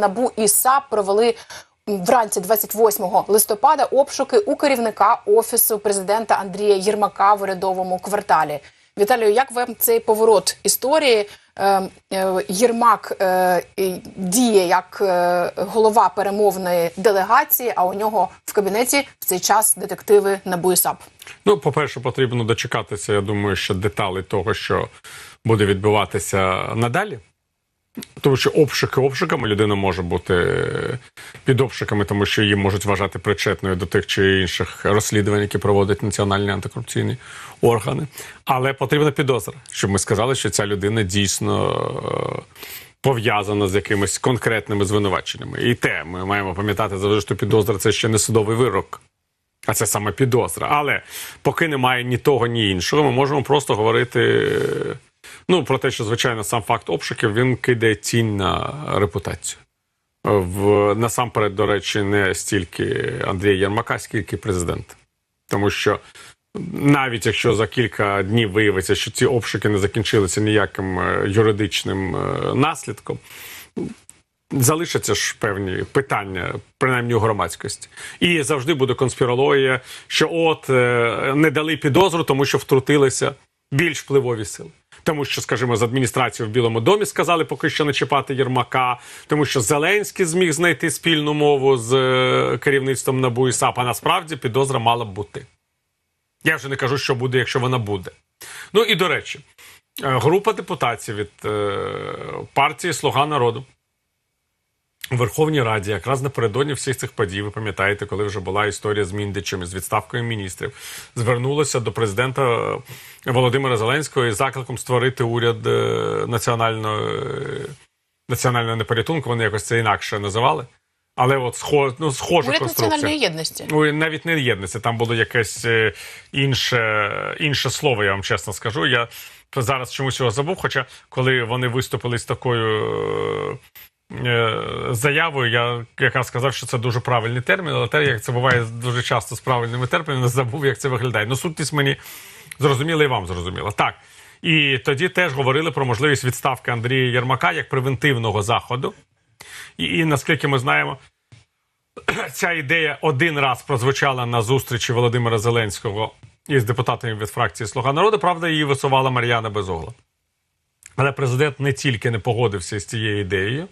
НАБУ і САП провели вранці 28 листопада обшуки у керівника офісу президента Андрія Єрмака в урядовому кварталі. Віталію, як вам цей поворот історії? Е, е, Єрмак е, діє як голова перемовної делегації, а у нього в кабінеті в цей час детективи НАБУ і САП. Ну, по-перше, потрібно дочекатися. Я думаю, що деталі того, що буде відбуватися надалі. Тому що обшуки обшуками людина може бути під обшуками, тому що її можуть вважати причетною до тих чи інших розслідувань, які проводять національні антикорупційні органи. Але потрібна підозра, щоб ми сказали, що ця людина дійсно е, пов'язана з якимись конкретними звинуваченнями. І те, ми маємо пам'ятати завжди, що підозра це ще не судовий вирок. А це саме підозра. Але поки немає ні того, ні іншого, ми можемо просто говорити ну, про те, що, звичайно, сам факт обшуків він кидає тінь на репутацію. В, насамперед, до речі, не стільки Андрія Єрмака, скільки президента. Тому що навіть якщо за кілька днів виявиться, що ці обшуки не закінчилися ніяким е, юридичним е, наслідком, залишаться ж певні питання, принаймні у громадськості. І завжди буде конспірологія, що от е, не дали підозру, тому що втрутилися більш впливові сили. Тому що, скажімо, з адміністрації в Білому домі сказали поки що не чіпати Єрмака, тому що Зеленський зміг знайти спільну мову з е, керівництвом НАБУ і САП, а насправді підозра мала б бути. Я вже не кажу, що буде, якщо вона буде. Ну і до речі, е, група депутатів від е, партії Слуга народу у Верховній Раді, якраз напередодні всіх цих подій, ви пам'ятаєте, коли вже була історія з Міндичем, з відставкою міністрів, звернулася до президента е, Володимира Зеленського із закликом створити уряд е, національного, е, національного непорятунку. Вони якось це інакше називали. Але от схож, ну, схожа Уряд конструкція. національної єдності. Навіть не єдності, там було якесь інше, інше слово, я вам чесно скажу. Я зараз чомусь його забув. Хоча коли вони виступили з такою заявою, я якраз сказав, що це дуже правильний термін, але те, як це буває дуже часто з правильними термінами, забув, як це виглядає. Ну, сутність мені зрозуміла і вам зрозуміла. Так. І тоді теж говорили про можливість відставки Андрія Єрмака як превентивного заходу. І, і наскільки ми знаємо, ця ідея один раз прозвучала на зустрічі Володимира Зеленського із депутатами від фракції Слуга народу. Правда, її висувала Мар'яна Безогла. Але президент не тільки не погодився з цією ідеєю,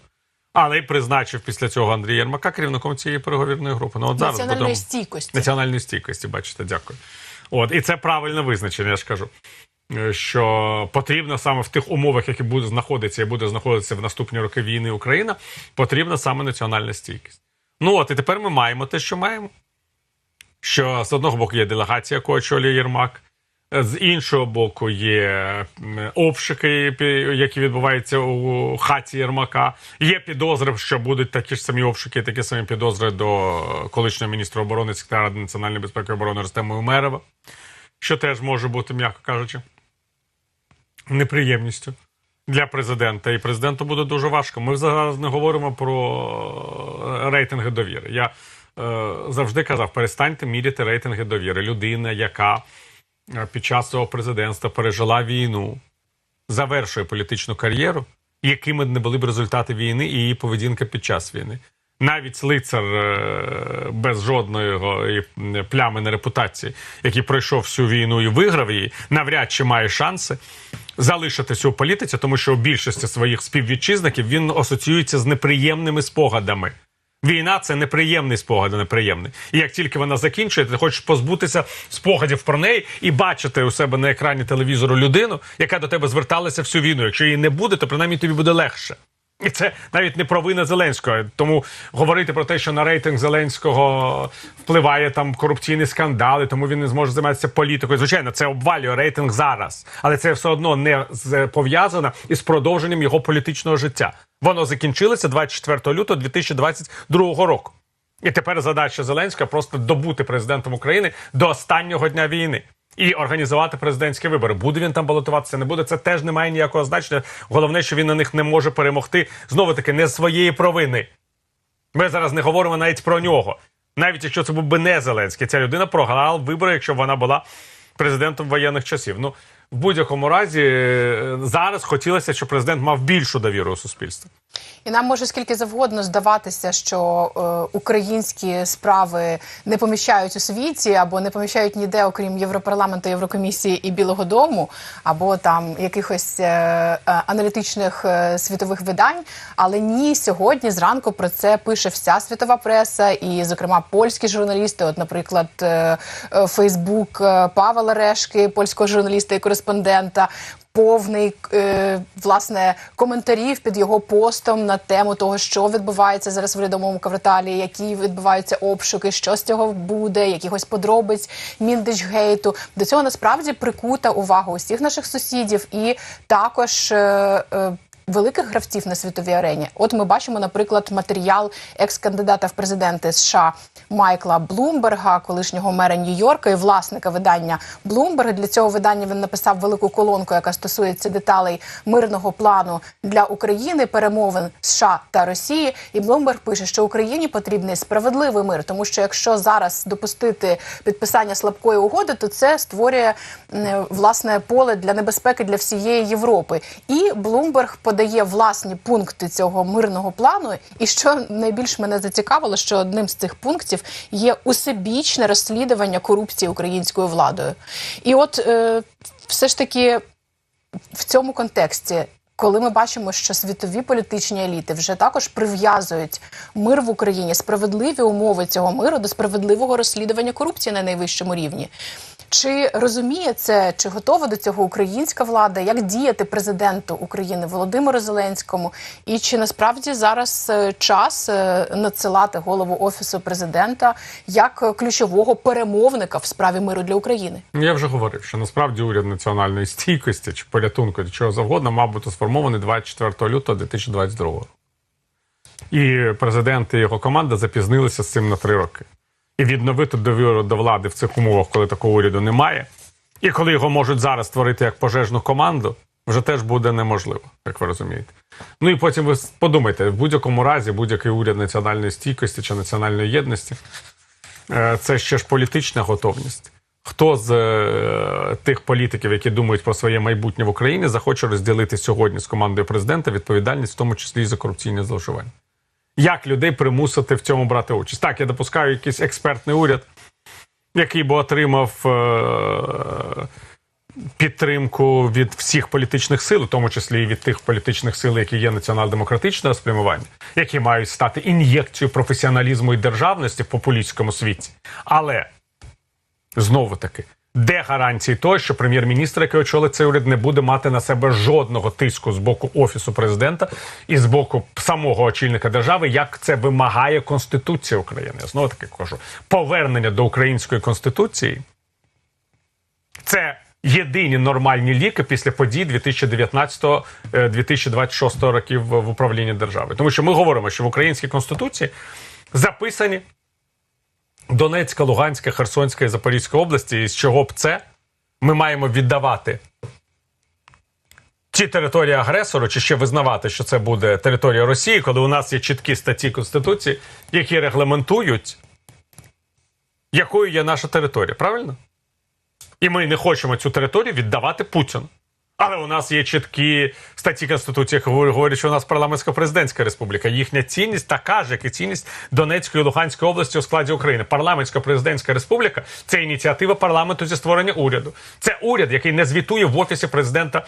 але й призначив після цього Андрія Єрмака керівником цієї переговірної групи. Ну, от зараз Національної будемо... стійкості. національної стійкості, бачите, дякую. От, і це правильне визначення, я ж кажу. Е, Що потрібно саме в тих умовах, які буде знаходитися і буде знаходитися в наступні роки війни Україна, потрібна саме національна стійкість. Ну от і тепер ми маємо те, що маємо. Що з одного боку є делегація, яку очолює Єрмак, з іншого боку, є обшуки, які відбуваються у хаті Єрмака. Є підозри, що будуть такі ж самі обшуки, такі самі підозри до колишнього міністра оборони, секретаря національної безпеки і оборони Ростема Умерова, що теж може бути, м'яко кажучи, неприємністю для президента. І президенту буде дуже важко. Ми зараз не говоримо про рейтинги довіри. Я е, завжди казав: перестаньте міряти рейтинги довіри. Людина, яка під час свого президентства пережила війну, завершує політичну кар'єру, якими не були б результати війни і її поведінка під час війни. Навіть лицар е, без жодної м, плями на репутації, який пройшов всю війну і виграв її, навряд чи має шанси залишитися у політиці, тому що у більшості своїх співвітчизників він асоціюється з неприємними спогадами. Війна це неприємний спогад, неприємний. І як тільки вона закінчується, ти хочеш позбутися спогадів про неї і бачити у себе на екрані телевізору людину, яка до тебе зверталася всю війну. Якщо її не буде, то принаймні тобі буде легше. І це навіть не провина Зеленського. Тому говорити про те, що на рейтинг Зеленського впливає там корупційні скандали, тому він не зможе займатися політикою. Звичайно, це обвалює рейтинг зараз, але це все одно не пов'язано із продовженням його політичного життя. Воно закінчилося 24 лютого 2022 року. І тепер задача Зеленського просто добути президентом України до останнього дня війни. І організувати президентські вибори. Буде він там балотуватися, не буде. Це теж не має ніякого значення. Головне, що він на них не може перемогти знову таки не з своєї провини. Ми зараз не говоримо навіть про нього. Навіть якщо це був би не Зеленський, ця людина програла вибори, якщо б вона була президентом воєнних часів. Ну в будь-якому разі е, зараз хотілося, щоб президент мав більшу довіру у суспільстві. І нам може скільки завгодно здаватися, що е, українські справи не поміщають у світі або не поміщають ніде, окрім Європарламенту, Єврокомісії і Білого Дому, або там якихось е, е, аналітичних е, світових видань. Але ні, сьогодні зранку про це пише вся світова преса, і, зокрема, польські журналісти. От, наприклад, е, е, Фейсбук е, Павла Решки, польського журналіста і кореспондента повний е, власне коментарів під його постом на тему того, що відбувається зараз в рядовому кварталі, які відбуваються обшуки, що з цього буде, якихось подробиць Міндичгейту. До цього насправді прикута увага усіх наших сусідів, і також. Е, е, Великих гравців на світовій арені. От ми бачимо, наприклад, матеріал екс-кандидата в президенти США Майкла Блумберга, колишнього мера Нью-Йорка і власника видання Bloomberg. Для цього видання він написав велику колонку, яка стосується деталей мирного плану для України, перемовин США та Росії. І Bloomberg пише, що Україні потрібний справедливий мир, тому що якщо зараз допустити підписання слабкої угоди, то це створює власне поле для небезпеки для всієї Європи. І Блумберг Bloomberg подає власні пункти цього мирного плану. І що найбільш мене зацікавило, що одним з цих пунктів є усебічне розслідування корупції українською владою. І от е, все ж таки в цьому контексті. Коли ми бачимо, що світові політичні еліти вже також прив'язують мир в Україні, справедливі умови цього миру до справедливого розслідування корупції на найвищому рівні. Чи розуміє це, чи готова до цього українська влада? Як діяти президенту України Володимиру Зеленському? І чи насправді зараз е, час е, надсилати голову офісу президента як ключового перемовника в справі миру для України? Я вже говорив, що насправді уряд національної стійкості чи порятунку чи чого завгодно мав бути сформований 24 лютого 2022 року. І президент і його команда запізнилися з цим на три роки. І відновити довіру до влади в цих умовах, коли такого уряду немає, і коли його можуть зараз створити як пожежну команду, вже теж буде неможливо, як ви розумієте. Ну і потім ви подумайте, в будь-якому разі будь-який уряд національної стійкості чи національної єдності Е, це ще ж політична готовність. Хто з е, тих політиків, які думають про своє майбутнє в Україні, захоче розділити сьогодні з командою президента відповідальність, в тому числі і за корупційне зловживання? Як людей примусити в цьому брати участь? Так, я допускаю якийсь експертний уряд, який би отримав е, підтримку від всіх політичних сил, в тому числі і від тих політичних сил, які є націонал-демократичного спрямування, які мають стати ін'єкцією професіоналізму і державності в популістському світі. Але знову таки. Де гарантії того, що прем'єр-міністр, який очолить цей уряд, не буде мати на себе жодного тиску з боку офісу президента і з боку самого очільника держави, як це вимагає Конституція України? Знову таки кажу, повернення до української конституції це єдині нормальні ліки після подій 2019-2026 років в в управлінні держави. Тому що ми говоримо, що в українській конституції записані Донецька, Луганська, Херсонська і Запорізька області, і з чого б це ми маємо віддавати ті території агресору, чи ще визнавати, що це буде територія Росії, коли у нас є чіткі статті Конституції, які регламентують, якою є наша територія, правильно? І ми не хочемо цю територію віддавати Путіну. Але у нас є чіткі статті Конституції, які говорять, що у нас парламентсько-президентська республіка. Їхня цінність така ж, як і цінність Донецької і Луганської області у складі України. Парламентсько-президентська республіка це ініціатива парламенту зі створення уряду. Це уряд, який не звітує в офісі президента.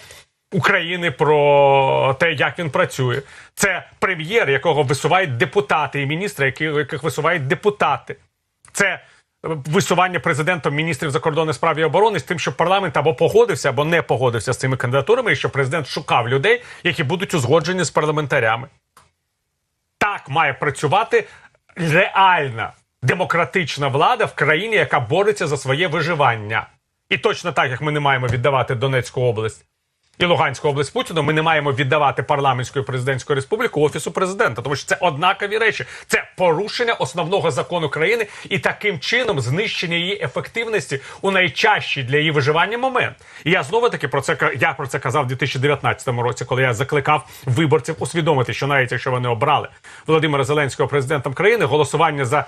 України про те, як він працює, це прем'єр, якого висувають депутати, і міністри, яких висувають депутати. Це висування президентом міністрів закордонних справ і оборони з тим, щоб парламент або погодився, або не погодився з цими кандидатурами, і що президент шукав людей, які будуть узгоджені з парламентарями. Так має працювати реальна демократична влада в країні, яка бореться за своє виживання. І точно так, як ми не маємо віддавати Донецьку область і Луганську область Путіну, ми не маємо віддавати парламентську і президентську республіку офісу президента, тому що це однакові речі. Це порушення основного закону країни і таким чином знищення її ефективності у найчащий для її виживання момент. І я знову таки про це я про це казав у 2019 році, коли я закликав виборців усвідомити, що навіть якщо вони обрали Володимира Зеленського президентом країни, голосування за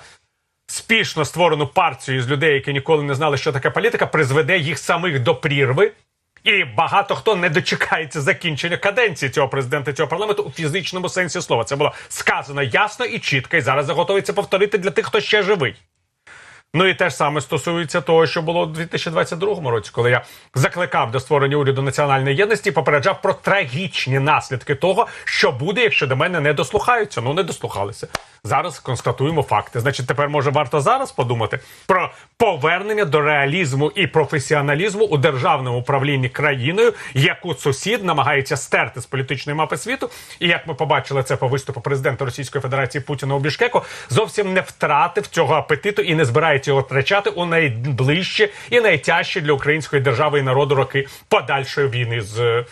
спішно створену партію з людей, які ніколи не знали, що таке політика, призведе їх самих до прірви І багато хто не дочекається закінчення каденції цього президента цього парламенту у фізичному сенсі слова. Це було сказано ясно і чітко, і зараз заготовиться повторити для тих, хто ще живий. Ну і те ж саме стосується того, що було у 2022 році, коли я закликав до створення уряду національної єдності, і попереджав про трагічні наслідки того, що буде, якщо до мене не дослухаються. Ну не дослухалися. Зараз констатуємо факти. Значить, тепер може варто зараз подумати про повернення до реалізму і професіоналізму у державному управлінні країною, яку сусід намагається стерти з політичної мапи світу. І як ми побачили це по виступу президента Російської Федерації Путіна у Бішкеку, зовсім не втратив цього апетиту і не збирається його втрачати у найближчі і найтяжчі для української держави і народу роки подальшої війни з е,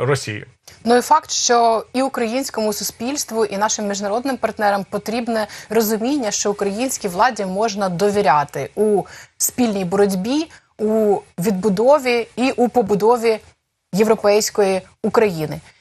Росією. Ну і факт, що і українському суспільству, і нашим міжнародним партнерам потрібне розуміння, що українській владі можна довіряти у спільній боротьбі, у відбудові і у побудові європейської України.